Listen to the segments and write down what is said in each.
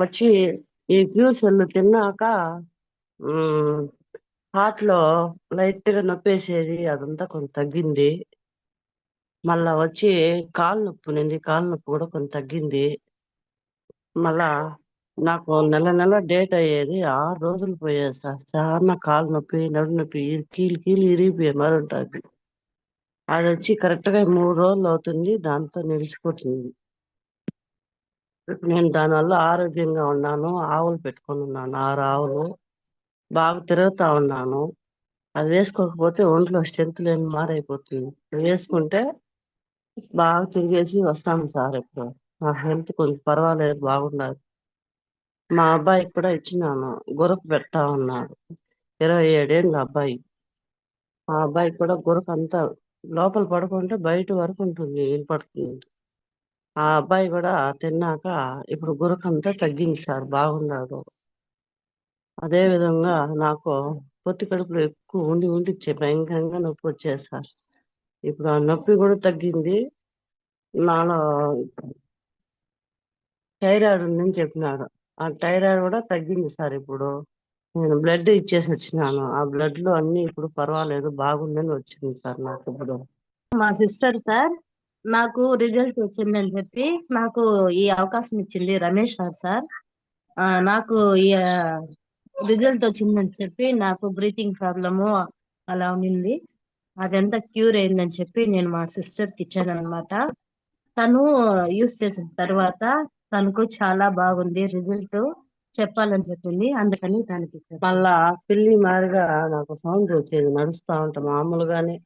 వచ్చి ఈ జ్యూసులు తిన్నాక హార్ట్లో లో లైట్గా నొప్పేసేది అదంతా కొంత తగ్గింది. మళ్ళా వచ్చి కాలు నొప్పి ఉంది కాలు నొప్పి కూడా కొంత తగ్గింది. మళ్ళా నాకు నెల నెల డేట్ అయ్యేది ఆరు రోజులు పోయేది సార్. చాలా కాలు నొప్పి నడు నొప్పి కీలు కీలు ఇరిగిపోయే మరి ఉంటుంది. అది వచ్చి కరెక్ట్గా మూడు రోజులు అవుతుంది దాంతో నిలిచిపోతుంది. నేను దానివల్ల ఆరోగ్యంగా ఉన్నాను. ఆవులు పెట్టుకొని ఉన్నాను. ఆరు ఆవులు. బాగా తిరుగుతా ఉన్నాను. అది వేసుకోకపోతే ఒంట్లో స్ట్రెంత్ లేని మారైపోతుంది. వేసుకుంటే బాగా తిరిగేసి వస్తాను సార్ ఇప్పుడు. నా హెల్త్ కొంచెం పర్వాలేదు బాగుండదు. మా అబ్బాయికి కూడా ఇచ్చినాను. గురకు పెడతా ఉన్నాడు. ఇరవై ఏడేళ్ళు అబ్బాయి. మా అబ్బాయికి కూడా గురకు అంతా లోపల పడుకుంటే బయట వరకు ఉంటుంది వినపడుతుంది ఆ అబ్బాయి కూడా తిన్నాక ఇప్పుడు గురకంతా అంతా తగ్గింది సార్ బాగున్నాడు. అదే విధంగా నాకు పొత్తి కడుపులో ఎక్కువ ఉండి ఉండి భయంకరంగా నొప్పి వచ్చేది సార్ ఇప్పుడు ఆ నొప్పి కూడా తగ్గింది. నాలో థైరాయిడ్ ఉందని చెప్పినాడు ఆ థైరాయిడ్ కూడా తగ్గింది సార్ ఇప్పుడు. నేను బ్లడ్ ఇచ్చేసి వచ్చినాను. ఆ బ్లడ్లో అన్ని ఇప్పుడు పర్వాలేదు బాగుందని వచ్చింది సార్ నాకు ఇప్పుడు. మా సిస్టర్ సార్ నాకు రిజల్ట్ వచ్చిందని చెప్పి నాకు ఈ అవకాశం ఇచ్చింది రమేష్ సార్ సార్. ఆ, నాకు ఈ రిజల్ట్ వచ్చిందని చెప్పి నాకు బ్రీతింగ్ ప్రాబ్లము అలా ఉండింది. అదంతా క్యూర్ అయిందని చెప్పి నేను మా సిస్టర్కి ఇచ్చాను అనమాట తను యూస్ చేసిన తర్వాత తనకు చాలా బాగుంది రిజల్ట్ చెప్పాలని చెప్పింది. అందుకని దానికి మళ్ళా పిల్లి మారిగా నాకు సౌండ్ వచ్చేది నడుస్తా ఉంటా మామూలుగానే.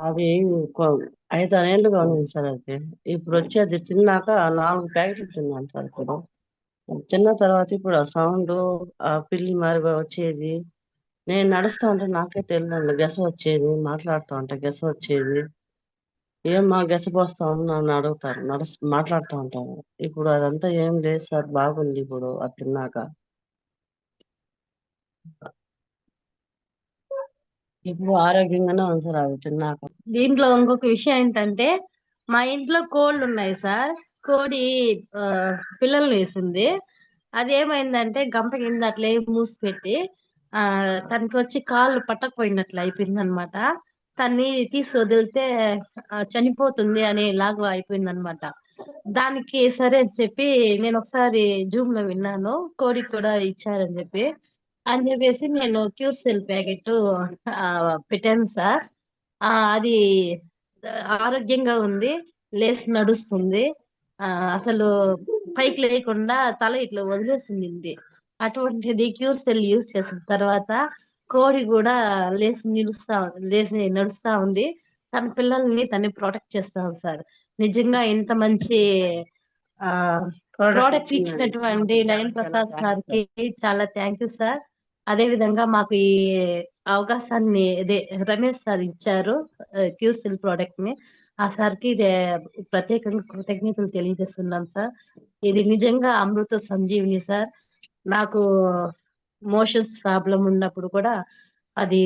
అది కొ- ఐదారేళ్ళుగా ఉంది సార్ అది. ఇప్పుడు వచ్చేది తిన్నాక నాలుగు ప్యాకెట్లు తిన్నాను సార్ ఇప్పుడు. తిన్న తర్వాత ఇప్పుడు ఆ సౌండ్ ఆ పిల్లి మారిగా వచ్చేది. నేను నడుస్తా ఉంటే నాకే తెలియదు గెస వచ్చేది. మాట్లాడుతూ ఉంటే గెస వచ్చేది. ఏమ్మా గెస పోస్తామని నన్ను అడుగుతారు. నడుస్ మాట్లాడుతూ ఉంటాను ఇప్పుడు అదంతా ఏం లేదు సార్ బాగుంది ఇప్పుడు అది తిన్నాక. ఇప్పుడు ఆరోగ్యంగానే ఉంది సార్ అది తిన్నాక. దీంట్లో ఇంకొక విషయం ఏంటంటే మా ఇంట్లో కోళ్ళు ఉన్నాయి సార్. కోడి ఆ, పిల్లల్ని వేసింది. అది ఏమైందంటే గంప కింద అట్లే మూసిపెట్టి ఆ తనకి వచ్చి కాళ్ళు పట్టకపోయినట్లు అయిపోయింది అనమాట తన్ని తీసి వదిలితే చనిపోతుంది అనే లాగా అయిపోయింది అనమాట దానికి సరే అని చెప్పి నేను ఒకసారి జూమ్లో విన్నాను. కోడికి కూడా ఇచ్చారని చెప్పి. అని చెప్పేసి నేను క్యూర్ సెల్ ప్యాకెట్ పెట్టాను సార్. అది ఆరోగ్యంగా ఉంది లేచి నడుస్తుంది. ఆ అసలు పైకి లేకుండా తల ఇట్లా వదిలేసింది అటువంటిది క్యూర్ సెల్ యూస్ చేసిన తర్వాత కోడి కూడా లేచి నిలుస్తా లేచి నడుస్తా ఉంది. తన పిల్లల్ని తను ప్రొటెక్ట్ చేస్తాను సార్. నిజంగా ఇంత మంచి ప్రోడక్ట్ ఇచ్చినటువంటి లయన్ ప్రసాద్ గారికి చాలా థ్యాంక్ యూ సార్. అదే విధంగా మాకు ఈ అవకాశాన్ని ఇదే రమేష్ సార్ ఇచ్చారు క్యూసిల్ ప్రోడక్ట్ని ఆ సార్కి ప్రత్యేకంగా కృతజ్ఞతలు తెలియజేస్తున్నాం సార్. ఇది నిజంగా అమృత సంజీవిని సార్. నాకు మోషన్స్ ప్రాబ్లం ఉన్నప్పుడు కూడా అది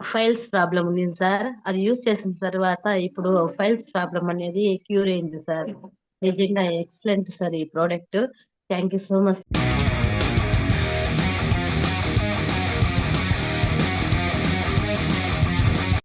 ఫైల్స్ ప్రాబ్లం ఉంది సార్. అది యూస్ చేసిన తర్వాత ఇప్పుడు ఫైల్స్ ప్రాబ్లం అనేది క్యూర్ అయింది సార్. నిజంగా ఎక్సలెంట్ సార్ ఈ product. Thank you so much.